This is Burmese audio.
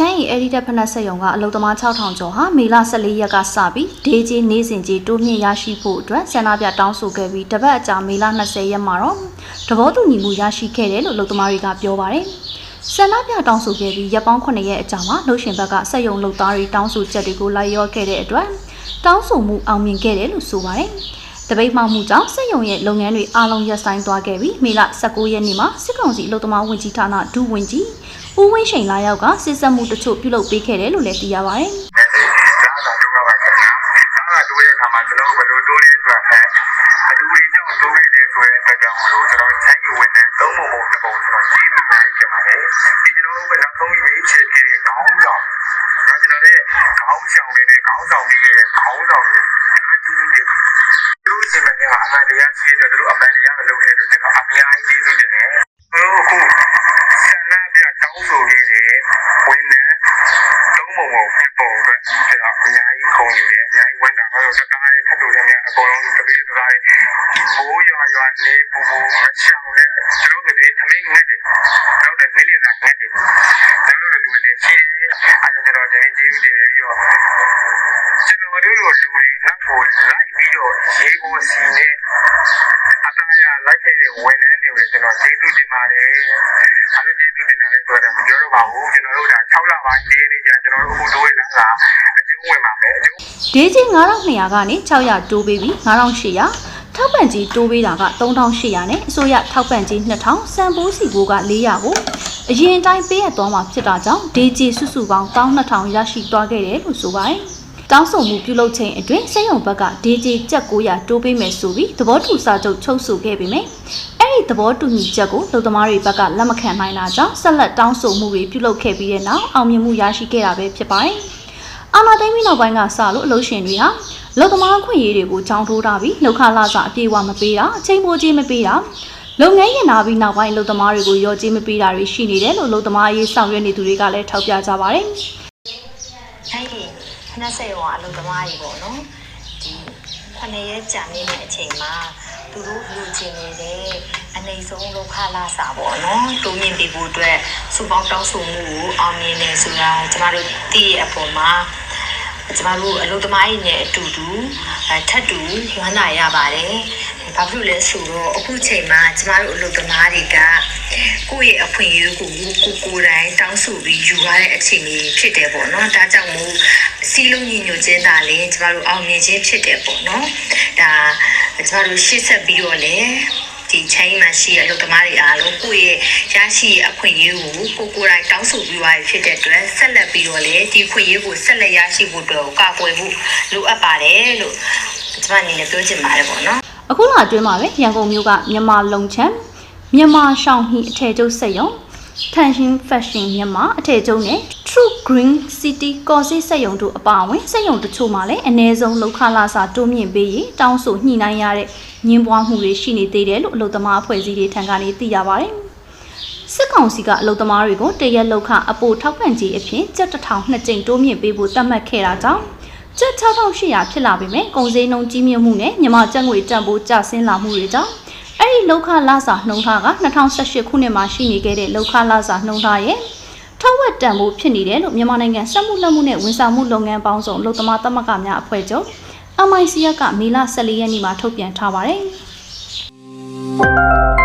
ချမ်းရီအဒီတက်ဖက်နက်ဆက်ယုံကအလုံသမား6000ကျော်ဟာမေလ14ရက်ကစပြီးဒေးကြီးနေစဉ်ကြီးတိုးမြင့်ရရှိဖို့အတွက်ဆန္ဒပြတောင်းဆိုခဲ့ပြီးတပတ်အကြာမေလ20ရက်မှာတော့သဘောတူညီမှုရရှိခဲ့တယ်လို့လုံသမားတွေကပြောပါတယ်။ဆန္ဒပြတောင်းဆိုခဲ့ပြီးရက်ပေါင်း9ရက်အကြာမှာလှုပ်ရှင်ဘက်ကဆက်ယုံလုံသားတွေတောင်းဆိုချက်တွေကိုလိုက်ရောခဲ့တဲ့အတွက်တောင်းဆိုမှုအောင်မြင်ခဲ့တယ်လို့ဆိုပါတယ်။ တပိတ်မှောက်မှုကြောင့်စစ်ရုံရဲ့လုပ်ငန်းတွေအားလုံးရပ်ဆိုင်းသွားခဲ့ပြီးမေလ19ရက်နေ့မှာစစ်ကောင်စီအလုံသမားဝင်ကြီးဌာနဒုဝန်ကြီးဦးဝင်းရှိန်လာရောက်ကစစ်ဆက်မှုတချို့ပြုလုပ်ပေးခဲ့တယ်လို့လည်းသိရပါတယ်။ဒါကတိုးရပါခင်ဗျာဒါကတိုးရဲ့အခါမှာကျွန်တော်တို့ဘယ်လိုတိုးလဲဆိုတာအဲအတူတူကြောင့်တိုးခဲ့တယ်ဆိုတဲ့အတွက်ကြောင့်မလို့ကျွန်တော်ချိုင်းယူဝင်တဲ့သုံးပုံပုံတစ်ပုံကျွန်တော်ကြီးပြီးနိုင်ကြပါတယ်ဒီကျွန်တော်တို့ကနောက်ဆုံးရွေးချယ်ခဲ့တဲ့ခေါင်းဆောင်တော့ကျွန်တော်ရဲ့ခေါင်းဆောင်တွေနဲ့ခေါင်းဆောင်ပြီးခဲ့တဲ့ခေါင်းဆောင်တွေအားကြီးတယ် သူတို့ရှင်မကအမှန်တရားရှိတဲ့သူတို့အမှန်တရားမလုပ်ခဲ့လို့ကျွန်တော်အများကြီးကျေးဇူးတင်တယ်သူတို့အခုဆန္ဒပြတောင်းဆိုခဲ့တဲ့ဝင်တဲ့သုံးပုံပုံဖြစ်ပုံအတွက်ကျွန်တော်အများကြီးခုံနေတယ်အများကြီးဝန်တာတော့စကားတွေထပ်တူတယ်များအကုန်လုံးတပည့်စကားတွေမိုးရွာရွာနေပူပူမရှောင်နဲ့ကျွန်တော်တို့တွေသမင်းငတ်တယ်နောက်တဲ့မီလီဇာငတ်တယ်ကျွန်တော်တို့လူတွေရှိတယ်အဲဒါကျွန်တော်ဒီကျေးဇူးတင်ပြီးတော့ကျွန် တော်တို့လိုလူတွေနောက်ကိုလိုက်ပြီးတော့ရေးဖို့စီနဲ့အတားရလိုက်ခဲ့တဲ့ဝန်ထမ်းတွေကိုကျွန်တော်ကျေးဇူးတင်ပါတယ်အဲလိုကျေးဇူးတင်တယ်ဆိုတော့မပြောတော့ပါဘူးကျွန်တော်တို့ဒါ6လပိုင်းလေးနေကြကျွန်တော်တို့အခုတိုးရလာတာအကျုံးဝင်ပါမယ်အကျုံးဒေးကြီး9200ကနေ600တိုးပေးပြီး9800ထောက်ပံ့ကြီးတိုးပေးတာက3800နဲ့အစိုးရထောက်ပံ့ကြီး2000စံပိုးစီဘိုးက400ကိုအရင်အတိုင်းပေးရသွားမှာဖြစ်တာကြောင့်ဒေးကြီးစုစုပေါင်း12000ရရှိသွားခဲ့တယ်လို့ဆိုပါတယ်။ တောင်းဆိုမှုပြုလုပ်ခြင်းအတွင်းစိတ်ယုံဘက်ကဒေးကြီးကြက်900တိုးပေးမယ်ဆိုပြီးသဘောတူစာချုပ်ချုပ်ဆိုခဲ့ပေမယ့်အဲ့ဒီသဘောတူညီချက်ကိုလူသမားတွေဘက်ကလက်မခံနိုင်တာကြောင့်ဆက်လက်တောင်းဆိုမှုတွေပြုလုပ်ခဲ့ပြီးတဲ့နောက်အောင်မြင်မှုရရှိခဲ့တာပဲဖြစ်ပါတယ်။အာနာသိမ့်ပြီးနောက်ပိုင်းကစလို့အလုပ်ရှင်တွေဟာလုပ်သမားအခွင့်အရေးတွေကိုချောင်းထိုးထားပြီးလောက်ခလာစာအပြေအဝမပေးတာအချိန်ပိုကြီးမပေးတာလုပ်ငန်းရင်နာပြီးနောက်ပိုင်းလုပ်သမားတွေကိုရောကြီးမပေးတာတွေရှိနေတယ်လို့လုပ်သမားအရေးဆောင်ရွက်နေသူတွေကလည်းထောက်ပြကြပါတယ်အဲ့ ဒီခဏဆက်ရောအလုပ်သမားကြီးပေါ့နော်ဒီခဏရဲကြာနေတဲ့အချိန်မှာသူတို့လူချင်းနေတဲ့အနေဆုံးလောက်ခလာစာပေါ့နော်တိုးမြင့်ပေးဖို့အတွက်စုပေါင်းတောင်းဆိုမှုကိုအောင်မြင်နေဆိုတာကျမတို့သိရအပေါ်မှာ ကျမတို့အလုပ်သမားကြီးနဲ့အတူတူအဲထပ်တူဝမ်းသာရပါတယ်။ဘာဖြစ်လို့လဲဆိုတော့အခုချိန်မှာကျမတို့အလုပ်သမားတွေကကိုယ့်ရဲ့အခွင့်အရေးကိုကိုကိုယ်တိုင်တောင်းဆိုပြီးယူရတဲ့အခြေအနေဖြစ်တယ်ပေါ့နော်။ဒါကြောင့်မို့စီးလုံးညီညွတ်ခြင်းသာလေကျမတို့အောင်မြင်ခြင်းဖြစ်တယ်ပေါ့နော်။ဒါကျမတို့ရှေ့ဆက်ပြီးတော့လည်း ဒီချိုင်းမှာရှိတဲ့အလုပ်သမားတွေအားလုံးကိုယ့်ရဲ့ရရှိတဲ့အခွင့်အရေးကိုကိုကိုယ်တိုင်တောင်းဆိုပြီးသွားရဖြစ်တဲ့အတွက်ဆက်လက်ပြီးတော့လည်းဒီအခွင့်အရေးကိုဆက်လက်ရရှိဖို့အတွက်ကာကွယ်ဖို့လိုအပ်ပါတယ်လို့ကျွန်မအနေနဲ့ပြောချင်ပါတယ်ပေါ့နော်။အခုလအတွင်းမှာပဲရန်ကုန်မြို့ကမြန်မာလုံချမ်းမြန်မာရှောင်းဟီအထည်ချုပ်စက်ရုံ Tension Fashion မြန်မာအထည်ချုပ်နဲ့ True Green City ကော်စစ်စက်ရုံတို့အပါအဝင်စက်ရုံတချို့မှာလည်းအ ਨੇ ဆုံးလောက်ခလာစာတိုးမြင့်ပေးရေးတောင်းဆိုညှိနှိုင်းရတဲ့ညှင်းပွားမှုတွေရှိနေသေးတယ်လို့အလုပ်သမားအဖွဲ့အစည်းတွေထံကနေသိရပါတယ်။စစ်ကောင်စီကအလုပ်သမားတွေကိုတရက်လောက်ခအပိုထောက်ပံ့ကြေးအဖြစ်ကျပ်တစ်ထောင်နှစ်ကြိမ်တိုးမြင့်ပေးဖို့သတ်မှတ်ခဲ့တာကြောင့်ကျပ်6800ဖြစ်လာပေမဲ့ကုန်စည်နှုန်းကြီးမြင့်မှုနဲ့မြန်မာကျပ်ငွေတန်ဖိုးကျဆင်းလာမှုတွေကြောင့်အဲ့ ဒီလောက်ခလာစာနှုံထားက2018ခုနှစ်မှာရှိနေခဲ့တဲ့လောက်ခလာစာနှုံထားရဲ့ထောက်ဝက်တန်ဖိုးဖြစ်နေတယ်လို့မြန်မာနိုင်ငံစက်မှုလက်မှုနဲ့ဝန်ဆောင်မှုလုပ်ငန်းပေါင်းစုံလုပ်သမားသမဂ္ဂများအဖွဲ့ချုပ် MICF ကမေလ14ရက်နေ့မှာထုတ်ပြန်ထားပါတယ်။